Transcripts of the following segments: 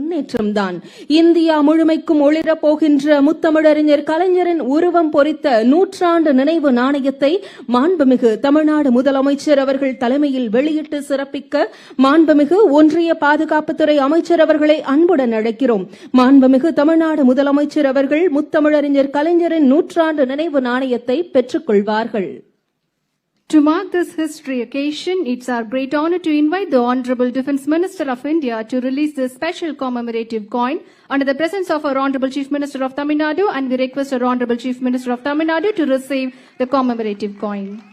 முன்னேற்றம்தான். India முழுமைக்கும் ஒளிரப் போகின்ற முத்தமிழறிஞர் கலைஞரின் உருவம் பொறித்த நூற்றாண்டு நினைவு நாணயத்தை மாண்புமிகு தமிழ்நாடு முதலமைச்சர் அவர்கள் தலைமையில் வெளியிட்டு சிறப்பிக்க மாண்புமிகு ஒன்றிய பாதுகாப்புத்துறை அமைச்சர் அவர்களை அன்புடன் அழைக்கிறோம். மாண்புமிகு தமிழ்நாடு முதலமைச்சர் அவர்கள் முத்தமிழறிஞர் கலைஞரின் நூற்றாண்டு நினைவு நாணயத்தை பெற்றுக் கொள்வார்கள் To mark this history occasion, it's our great honor to invite the Honorable Defence Minister of India to release this special commemorative coin under the presence of our Honorable Chief Minister of Tamil Nadu and we request our Honorable Chief Minister of Tamil Nadu to receive the commemorative coin.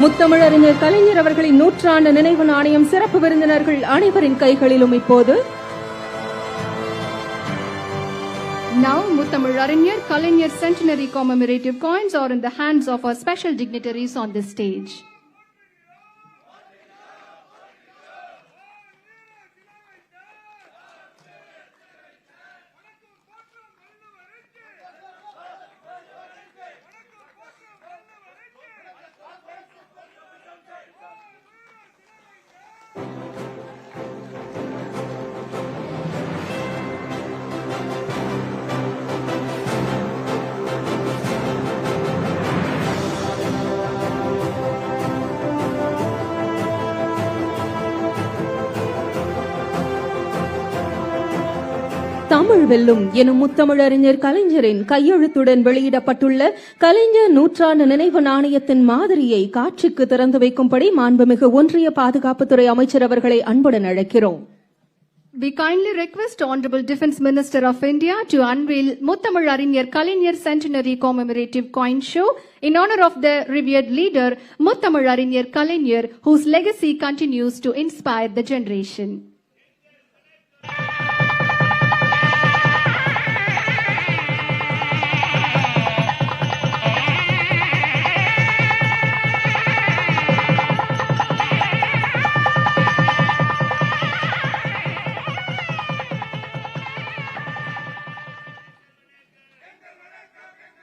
முத்தமிழறிஞர் கலைஞர் அவர்களின் நூற்றாண்டு நினைவு நாணயம் சிறப்பு விருந்தினர்கள் அனைவரின் கைகளிலும் இப்போது Now, Muttamil Arinyar Kalinyar centenary commemorative coins are in the hands of our special dignitaries on this stage. Tamil வெல்லும் எனும் முத்தமிழறிஞர் கலைஞரின் கையெழுத்துடன் வெளியிடப்பட்டுள்ள கலைஞர் நூற்றாண்டு நினைவு நாணயத்தின் மாதிரியை காட்சிக்கு திறந்து வைக்கும்படி மாண்புமிகு ஒன்றிய பாதுகாப்புத்துறை அமைச்சர் அவர்களை அன்புடன் அழைக்கிறோம் We kindly request Honorable Defence Minister of India to unveil Muttamil Arinyar Kalinyar Centenary Commemorative Coin Show in honor of the revered leader Muttamil Arinyar Kalinyar whose legacy continues to inspire the generation.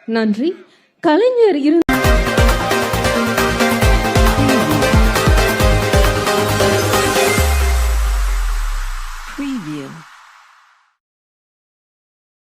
நன்றி. கலைஞர் இருந்த